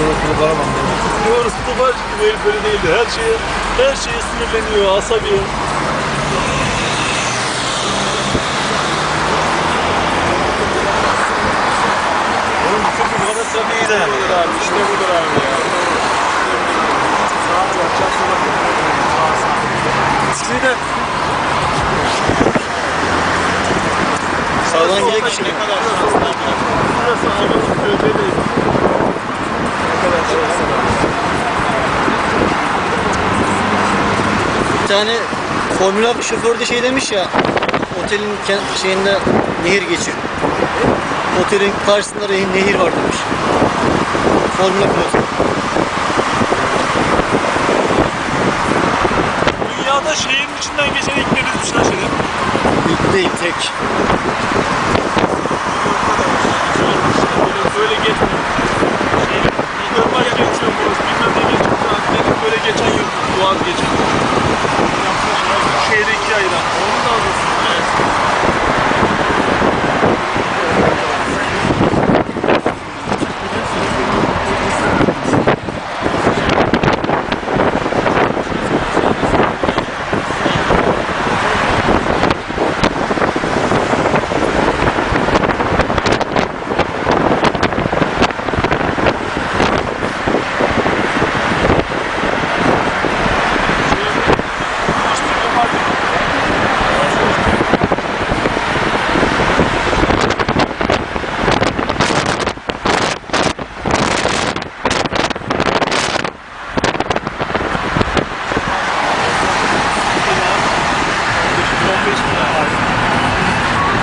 Yorultup kalamam değil mi? Diyoruz Tufan gibi herif böyle değildi. Her şeye, her şeye sinirleniyor, asabi. Oğlum çocuk bu kadar trafiğe Güzel. budur abi. İşte budur abi ya. Sağa bırakacağız, sola bırakacağız. Sağa sağa. İsmi de Sağdan gidecek kişi mi? Burası Anadolu Köyceği'deyiz. Tane Formula 1 şoförü de şey demiş ya otelin şeyinde nehir geçiyor. Otelin karşısında nehir var demiş. Formula pilotu. Dünyada şehrin içinden geçen ilk denizmiş lan şehir. İlk değil tek. 下一张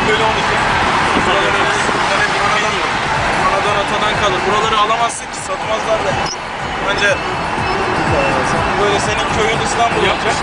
Böyle 12. Buraları bunlar hep anadan, anadan atadan kalır. Buraları alamazsın ki satmazlar da. Bence böyle senin köyün İstanbul olacak.